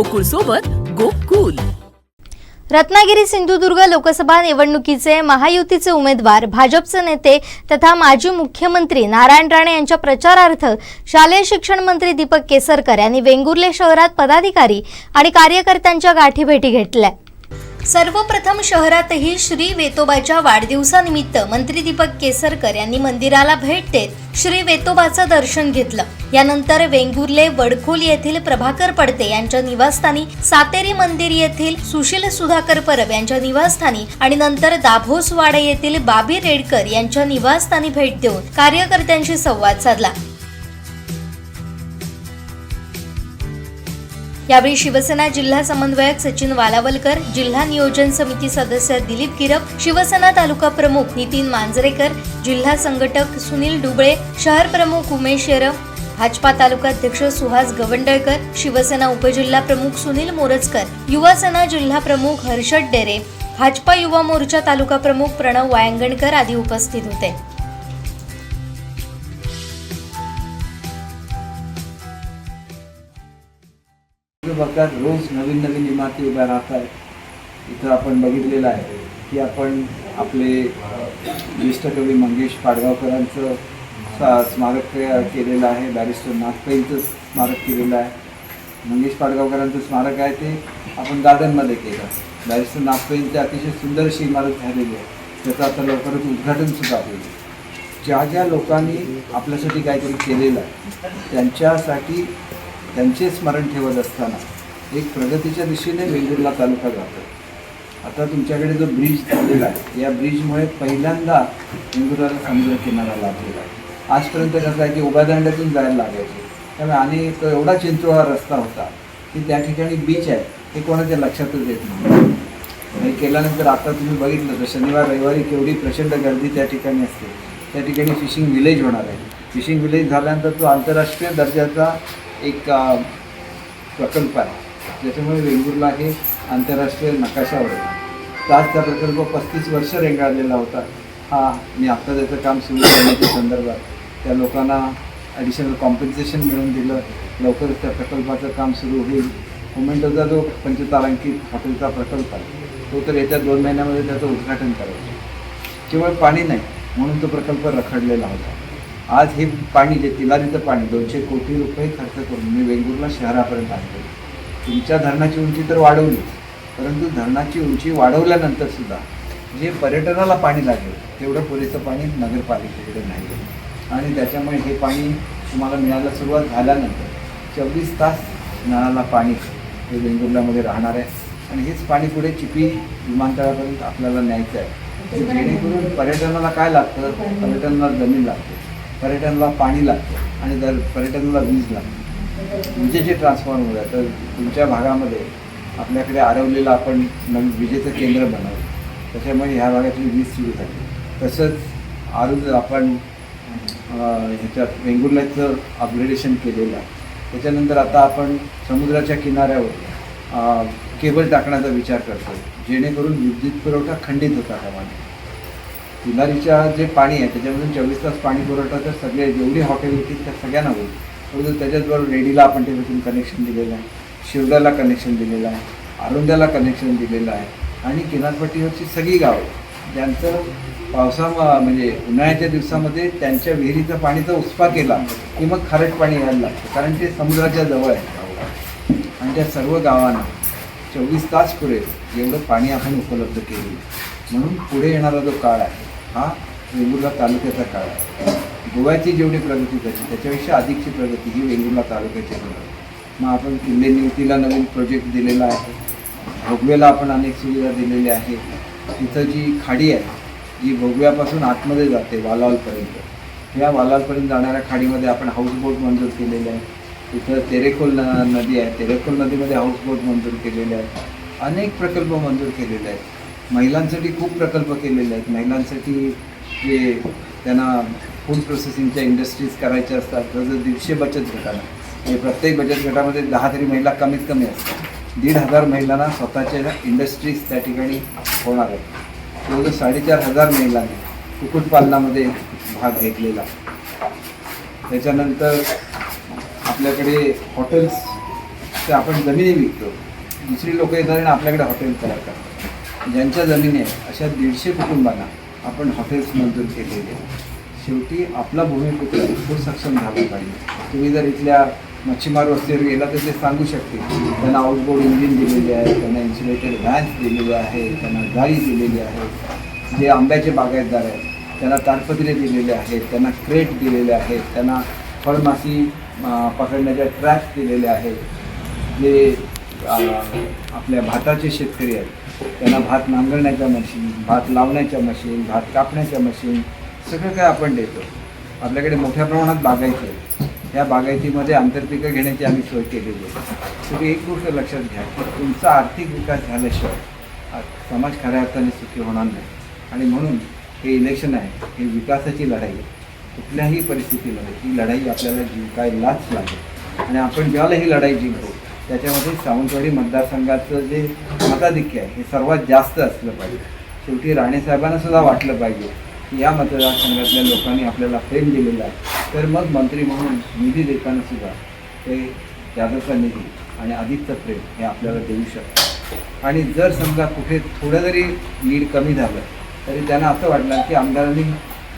गोकुळ सोबत गोकुल. रत्नागिरी सिंधुदुर्ग लोकसभा निवडणुकीचे महायुतीचे उमेदवार भाजपचे नेते तथा माजी मुख्यमंत्री नारायण राणे यांच्या प्रचारार्थ शालेय शिक्षण मंत्री दीपक केसरकर यांनी वेंगुर्ले शहरात पदाधिकारी आणि कार्यकर्त्यांच्या गाठीभेटी घेतल्या. सर्वप्रथम शहरातही श्री वेतोबाच्या वाढदिवसानिमित्त मंत्री दीपक केसरकर यांनी मंदिराला भेट देत श्री वेतोबाचं दर्शन घेतलं. यानंतर वेंगुर्ले वडखोल येथील प्रभाकर पडते यांच्या निवासस्थानी सातेरी मंदिर येथील सुशील सुधाकर परब यांच्या निवासस्थानी आणि नंतर दाभोसवाडे येथील बाबी रेडकर यांच्या निवासस्थानी भेट देऊन कार्यकर्त्यांशी संवाद साधला. यावेळी शिवसेना जिल्हा समन्वयक सचिन वालावलकर जिल्हा नियोजन समिती सदस्य दिलीप गिरप शिवसेना तालुका प्रमुख नितीन मांजरेकर जिल्हा संघटक सुनील डुबळे शहर प्रमुख उमेश येरम भाजपा तालुकाध्यक्ष सुहास गवंडळकर शिवसेना उपजिल्हा प्रमुख सुनील मोरजकर युवासेना जिल्हा प्रमुख हर्षद डेरे भाजपा युवा मोर्चा तालुका प्रमुख प्रणव वायंगणकर आदी उपस्थित होते. भागात रोज नवीन नवीन इमारती उभ्या राहत आहेत इथं आपण बघितलेलं आहे की आपण आपले ज्येष्ठ कवी मंगेश पाडगावकरांचं स्मारक के- केलेलं आहे. बॅरिस्टर नागपेंचं स्मारक केलेलं आहे. मंगेश पाडगावकरांचं स्मारक आहे ते आपण गार्डनमध्ये केलं. बॅरिस्टर नागपैंची अतिशय सुंदर अशी इमारत झालेली आहे. त्याचं आता लवकरच उद्घाटनसुद्धा होईल. ज्या ज्या लोकांनी आपल्यासाठी काहीतरी केलेलं आहे त्यांच्यासाठी त्यांचे स्मरण ठेवत असताना एक प्रगतीच्या दिशेने वेंगुर्ला तालुका जातो. आता तुमच्याकडे जो ब्रिज झालेला आहे या ब्रिजमुळे पहिल्यांदा वेंगुर्ला समुद्र किनारा लाभलेला आहे. आजपर्यंत कसं आहे की उभ्या दांड्यातून जायला लागायचे. त्यामुळे आणि तो एवढा चिंचोळा रस्ता होता की त्या ठिकाणी बीच आहे हे कोणाच्या लक्षातच येत नाही. आणि केल्यानंतर आता तुम्ही बघितलं तर शनिवार रविवारी केवढी प्रचंड गर्दी त्या ठिकाणी असते. त्या ठिकाणी फिशिंग विलेज होणार आहे. फिशिंग विलेज झाल्यानंतर तो आंतरराष्ट्रीय दर्जाचा एक प्रकल्प आहे. ज्याच्यामुळे वेंगुर्ला हे आंतरराष्ट्रीय नकाशावर आहे. त्याच आज त्या प्रकल्प पस्तीस वर्ष रेंगाळलेला होता. हा मी आत्ता त्याचं काम सुरू करण्याच्या संदर्भात. त्या लोकांना ॲडिशनल कॉम्पेन्सेशन मिळवून दिलं. लवकरच त्या प्रकल्पाचं काम सुरू होईल. मोमेंटोचा जो पंचतारांकित हॉटेलचा प्रकल्प आहे तो तर येत्या दोन महिन्यामध्ये त्याचं उद्घाटन करायचं. केवळ पाणी नाही म्हणून तो प्रकल्प रखडलेला होता. आज हे पाणी जे तिलारीचं पाणी दोनशे कोटी रुपये खर्च करून मी वेंगुर्ला शहरापर्यंत आणतो तुमच्या धरणाची उंची तर वाढवली परंतु धरणाची उंची वाढवल्यानंतर सुद्धा जे पर्यटनाला पाणी लागेल तेवढं पुरेसं पाणी नगरपालिकेकडे नाही. आणि त्याच्यामुळे हे पाणी तुम्हाला मिळायला सुरुवात झाल्यानंतर चोवीस तास नळाला पाणी हे वेंगुर्ल्यामध्ये राहणार आहे. आणि हेच पाणी पुढे चिपी विमानतळापर्यंत आपल्याला न्यायचं आहे. जेणेकरून पर्यटनाला काय लागतं? पर्यटनाला जमीन लागते. पर्यटनाला पाणी लागतं. आणि जर पर्यटनाला वीज लागते. विजेचे ट्रान्सफॉर्मर आहे तर तुमच्या भागामध्ये आपल्याकडे आरवलेलं आपण नवीन विजेचं केंद्र बनवलं. त्याच्यामुळे ह्या भागातली वीज सुरू झाली. तसंच आरू आपण ह्याच्यात वेंगुर्ल्याचं अपग्रेडेशन केलेलं आहे त्याच्यानंतर आता आपण समुद्राच्या किनाऱ्यावर केबल टाकण्याचा विचार करतो जेणेकरून विद्युत पुरवठा खंडित होता कामाने किनारीच्या जे पाणी आहे त्याच्यामधून चोवीस तास पाणी पुरवठा तर सगळे जेवढी हॉटेल होती त्या सगळ्यांना होईल. परंतु त्याच्याचबरोबर रेडीला आपण त्याच्यातून कनेक्शन दिलेलं आहे शिवड्याला कनेक्शन दिलेलं आहे आरुंद्याला कनेक्शन दिलेलं आहे आणि किनारपट्टीवरची सगळी गावं. ज्यांचं पावसा म्हणजे उन्हाळ्याच्या दिवसामध्ये त्यांच्या विहिरीचं पाणीचा उसपा केला की मग खारट पाणी यायला लागतं. कारण ते समुद्राच्या जवळ आहे. आणि त्या सर्व गावांना चोवीस तास पुरेल एवढं पाणी आपण उपलब्ध केले. म्हणून पुढे येणारा जो काळ आहे हा वेंगुर्ला तालुक्याचा काळ आहे. गोव्याची जेवढी प्रगती झाली त्याच्यापेक्षा अधिकची प्रगती ही वेंगुर्ला तालुक्याची होणार मग आपण किल्ले नियुक्तीला नवीन प्रोजेक्ट दिलेला आहे. भोगवेला आपण अनेक सुविधा दिलेल्या आहेत. तिथं जी खाडी आहे जी भोगव्यापासून आतमध्ये जाते वालावलपर्यंत या वालावलपर्यंत जाणाऱ्या खाडीमध्ये आपण हाऊसबोट मंजूर केलेले आहे. तिथं तेरेखोल न नदी आहे. तेरेखोल नदीमध्ये हाऊसबोट मंजूर केलेले आहेत. अनेक प्रकल्प मंजूर केलेले आहेत. महिलांसाठी खूप प्रकल्प केलेले आहेत. महिलांसाठी जे त्यांना फूड प्रोसेसिंगच्या इंडस्ट्रीज करायच्या असतात जसं दीडशे बचत गटाला. म्हणजे प्रत्येक बचत गटामध्ये दहा तरी महिला कमीत कमी असतात. दीड हजार महिलांना स्वतःच्या इंडस्ट्रीज त्या ठिकाणी होणार आहेत. जवळजवळ साडेचार हजार महिलांनी कुक्कुटपालनामध्ये भाग घेतलेला त्याच्यानंतर आपल्याकडे हॉटेल्स तर आपण जमिनी विकतो. दुसरी लोक येतात आणि आपल्याकडे हॉटेल तयार करतात. ज्यांच्या जमिनी आहेत अशा दीडशे कुटुंबांना आपण हॉटेल्स मंजूर केलेले शेवटी आपला भूमिपुत्र तो सक्षम झाला पाहिजे. तुम्ही जर इथल्या मच्छीमार वस्तीवर गेला तर ते सांगू शकतील त्यांना आउटबोर्ड इंजिन दिलेले आहे त्यांना इन्सुलेटेड व्हॅन्स दिलेले आहे त्यांना गाडी दिलेली आहे. जे आंब्याचे बागायतदार आहेत त्यांना ताडपत्रे दिलेले आहेत त्यांना क्रेट दिलेले आहेत त्यांना फळमासी पकडण्याच्या ट्रॅक दिलेले आहेत. जे आपल्या भाताचे शेतकरी आहेत त्यांना भात नांगरण्याच्या मशीन भात लावण्याच्या मशीन भात कापण्याच्या मशीन सगळं काय आपण देतो. आपल्याकडे मोठ्या प्रमाणात बागायचं आहे या बागायतीमध्ये आंतरपिकं घेण्याची आम्ही सोय केलेली आहे. तुम्ही एक गोष्ट लक्षात घ्या की तुमचा आर्थिक विकास झाल्याशिवाय समाज खऱ्या अर्थाने सुखी होणार नाही. आणि म्हणून हे इलेक्शन आहे हे विकासाची लढाई आहे. कुठल्याही परिस्थितीमध्ये ही लढाई आपल्याला जिंकायलाच लागेल. आणि आपण ज्यावेळेला ही लढाई जिंकू त्याच्यामध्ये सावंतवाडी मतदारसंघाचं जे मताधिक्य आहे हे सर्वात जास्त असलं पाहिजे. शेवटी राणेसाहेबांना सुद्धा वाटलं पाहिजे की या मतदारसंघातल्या लोकांनी आपल्याला प्रेम दिलेलं आहे. तर मग मंत्री म्हणून निधी देताना सुद्धा ते जादवचा निधी आणि अधिकचं प्रेम हे आपल्याला देऊ शकतात. आणि जर समजा कुठे थोडं जरी लीड कमी झालं तरी त्यांना असं वाटलं की आमदारांनी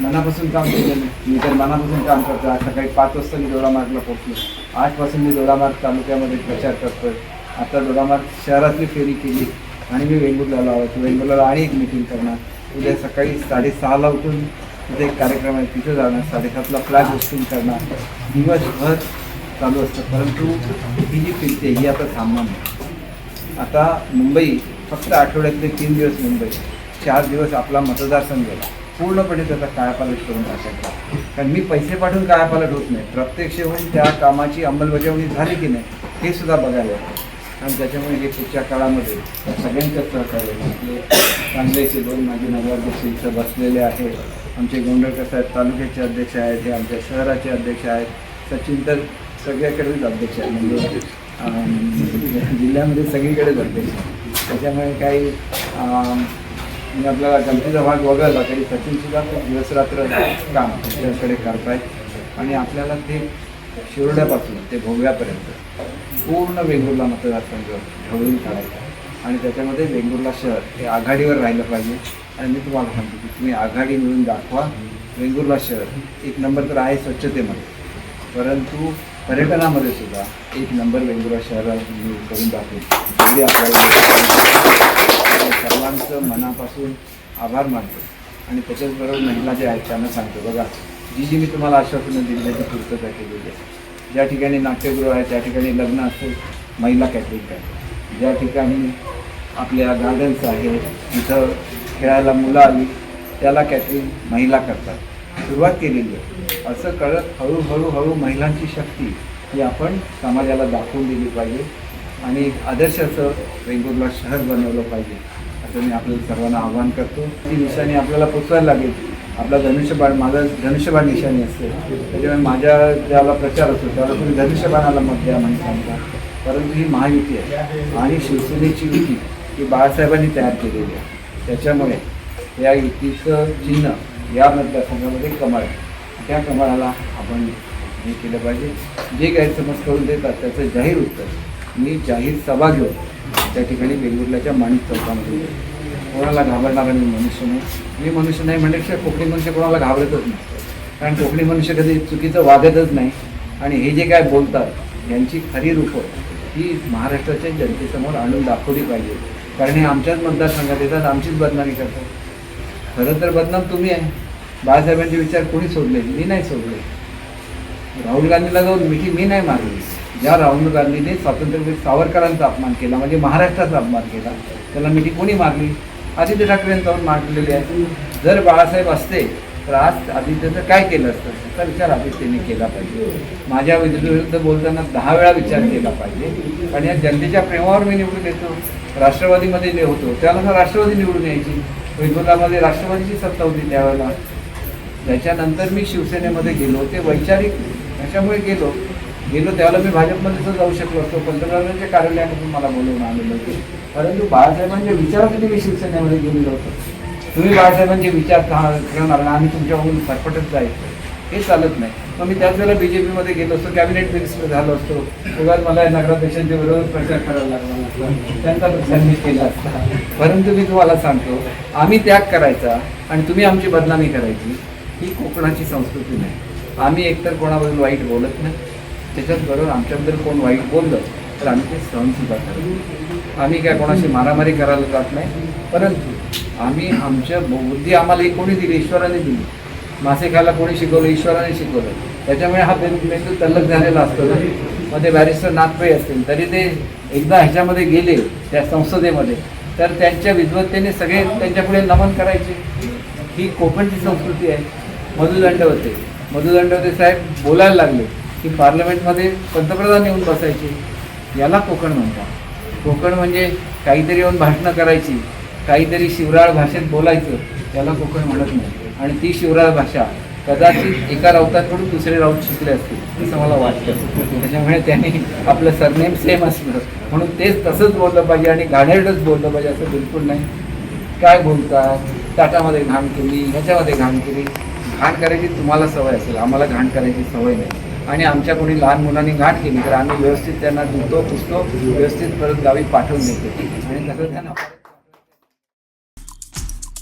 मनापासून काम केलं नाही. मी तर मनापासून काम करतो आज सकाळी पाच वाजता मी दोडामार्गला पोहोचलो. आठपासून मी दोडामार्ग तालुक्यामध्ये प्रचार करतो आता दोडामार्ग शहरातली फेरी केली आणि मी वेंगुर्ला आलो वेंगुर्ला आणि एक मिटिंग करणार. उद्या सकाळी साडेसहाला उठून तिथे एक कार्यक्रम आहे तिथे जाणं साडेसातला फ्लॅग होस्टिंग करणं दिवसभर चालू असतं. परंतु ही जी फिरते ही आता थांबणार नाही आता मुंबई फक्त आठवड्यातले तीन दिवस मुंबई चार दिवस आपला मतदारसंघ पूर्णपणे त्याचा कायापालट करून टाकायचा. कारण मी पैसे पाठवून कायापालट होत नाही. प्रत्यक्ष होऊन त्या कामाची अंमलबजावणी झाली की नाही हे सुद्धा बघायला येतं. आणि त्याच्यामुळे हे पुढच्या काळामध्ये सगळ्यांच्याच प्रकारे सहकार्य आपले चांगलेचे दोन माजी नगराध्यक्ष इथं बसलेले आहेत. आमचे गोंडळकर साहेब तालुक्याचे अध्यक्ष आहेत हे आमच्या शहराचे अध्यक्ष आहेत. सचिन तर सगळ्याकडेच अध्यक्ष आहेत. म्हणजे जिल्ह्यामध्ये सगळीकडेच अध्यक्ष आहेत. त्याच्यामुळे काही मी आपल्याला गमतीचा भाग वगळला तरी सचिनसुद्धा खूप दिवसरात्र काम त्याच्याकडे करतायत आणि आपल्याला ते शिरोड्यापासून ते भोव्यापर्यंत पूर्ण वेंगुर्ला मतदारसंघ ढवळून काढायचा आणि त्याच्यामध्ये वेंगुर्ला शहर हे आघाडीवर राहिलं पाहिजे. आणि मी तुम्हाला सांगतो की तुम्ही आघाडी मिळून दाखवा वेंगुर्ला शहर. एक नंबर तर आहे स्वच्छतेमध्ये. परंतु पर्यटनामध्ये सुद्धा एक नंबर वेंगुर्ला शहरात करून दाखवून एवढी आपल्याला सर्वांचं मनापासून आभार मानतो. आणि त्याच्याचबरोबर महिला जे आहेत त्यांना सांगतो. बघा जी जी मी तुम्हाला आश्वासनं दिल्याची पूर्तता केलेली आहे. ज्या ठिकाणी नाट्यगृह आहे त्या ठिकाणी लग्न असेल महिला कॅटरिंग आहे ज्या ठिकाणी आपल्या गार्डन्स आहेत तिथं खेळायला मुलं आली त्याला कॅटरिंग महिला करतात. सुरुवात केलेली आहे. असं कळत हळूहळू हळू महिलांची शक्ती ही आपण समाजाला दाखवून दिली पाहिजे. आणि आदर्शाचं आदर्श असं वेंगुर्ला शहर बनवलं पाहिजे. असं मी आपल्याला सर्वांना आवाहन करतो. ती निशाणी आपल्याला पोचवायला लागेल. आपला धनुष्यबाण माझा धनुष्यबाण निशाणी असते. त्याच्यामुळे माझ्या ज्याला प्रचार असतो त्याला तुम्ही धनुष्यबाणाला मत द्या म्हणून सांगता. परंतु ही महायुती आहे. आणि शिवसेनेची युती ही बाळासाहेबांनी तयार केलेली आहे. त्याच्यामुळे या युतीचं चिन्ह या मतदारसंघामध्ये कमळ आहे. त्या कमळाला आपण हे केलं पाहिजे. जे गैरसमज करून देतात त्याचं जाहीर उत्तर मी जाहीर सभा घेऊन त्या ठिकाणी वेंगुर्ल्याच्या माणिक चौकामध्ये कोणाला घाबरणारा मी मनुष्य नाही. मी मनुष्य नाही म्हणण्यापेक्षा कोकणी मनुष्य कोणाला घाबरतच नाही. कारण कोकणी मनुष्य कधी चुकीचं वागतच नाही. आणि हे जे काय बोलतात यांची खरी रूपं ही महाराष्ट्राच्या जनतेसमोर आणून दाखवली पाहिजे. कारण हे आमच्याच मतदारसंघात येतात आमचीच बदनामी करतात. खरं तर बदनाम तुम्ही आहे. बाळासाहेबांचे विचार कोणी सोडले? मी नाही सोडले. राहुल गांधीला जाऊन मिठी मी नाही मारली ज्या राहुल गांधीने स्वातंत्र्यवीर सावरकरांचा अपमान केला म्हणजे महाराष्ट्राचा अपमान केला त्याला मिठी कोणी मारली आदित्य ठाकरेंनी जाऊन मारलेली आहे. जर बाळासाहेब असते तर आज आदित्यचं काय केलं असतं? त्याचा विचार आदित्यने केला पाहिजे. माझ्या विरुद्ध बोलताना दहा वेळा विचार केला पाहिजे. आणि या जनतेच्या प्रेमावर मी निवडून येतो. राष्ट्रवादीमध्ये जे होतो. त्यानुसार राष्ट्रवादी निवडून यायची. वेगवेगळ्यामध्ये राष्ट्रवादीची सत्ता होती त्यावेळेला. त्याच्यानंतर मी शिवसेनेमध्ये गेलो ते वैचारिक ह्याच्यामुळे गेलो. गेलो त्यावेळेला मी भाजपमध्ये सुद्धा जाऊ शकलो असतो. पंतप्रधानांच्या कार्यालयामधून मला बोलवून आलेलं होतं. परंतु बाळासाहेबांच्या विचारासाठी मी शिवसेनेमध्ये गेलेलो होतो. तुम्ही बाळासाहेबांचे विचार करणार आम्ही तुमच्याकडून फटफटत जायचं. हे चालत नाही. मग मी त्याच वेळेला बी जे पीमध्ये गेलो असतो कॅबिनेट मिनिस्टर झालो असतो. तेव्हा मला नगराध्यक्षांच्या विरोधात प्रचार करायला लागला त्यांचा नुकसान केला असता. परंतु मी तुम्हाला सांगतो आम्ही त्याग करायचा आणि तुम्ही आमची बदनामी करायची ही कोकणाची संस्कृती नाही. आम्ही एकतर कोणाबद्दल वाईट बोलत नाही. त्याच्याच बरोबर आमच्याबद्दल कोण वाईट बोललं तर आम्ही ते सहनसुद्धा करतो आम्ही काय कोणाशी मारामारी करायला जात नाही. परंतु आम्ही आमच्या बुद्धी आम्हाला कोणी दिली? ईश्वराने दिली. मासे खायला कोणी शिकवलं? ईश्वराने शिकवलं. त्याच्यामुळे हा मेंदू तल्लक झालेला असतो ना. मध्ये बॅरिस्टर नाथपै असतील तरी ते एकदा ह्याच्यामध्ये गेले त्या संसदेमध्ये. तर त्यांच्या विद्वत्तेने सगळे त्यांच्यापुढे नमन करायचे. ही कोकणची संस्कृती आहे. मधुदंड होते मधुदंड होते साहेब बोलायला लागले की पार्लमेंटमध्ये पंतप्रधान येऊन बसायचे. याला कोकण म्हणतात. कोकण म्हणजे काहीतरी येऊन भाषणं करायची. काहीतरी शिवराळ भाषेत बोलायचं त्याला कोकण म्हणत नाही. आणि ती शिवराळ भाषा कदाचित एका राऊताकडून दुसरे राऊत शिकले असतील असं मला वाटतं. त्याच्यामुळे त्यांनी आपलं सरनेम सेम असलं. म्हणून तेच तसंच बोललं पाहिजे आणि घाणेरडंच बोललं पाहिजे असं बिलकुल नाही. काय बोलतात? ताटामध्ये घाण केली ह्याच्यामध्ये घाण केली. घाण करायची तुम्हाला सवय असेल. आम्हाला घाण करायची सवय नाही. आणि आमच्या कोणी लहान मुलांनी घाण केली तर आम्ही व्यवस्थित त्यांना धुतो पुसतो व्यवस्थित परत गावी पाठवून देतो. आणि तसं त्यांना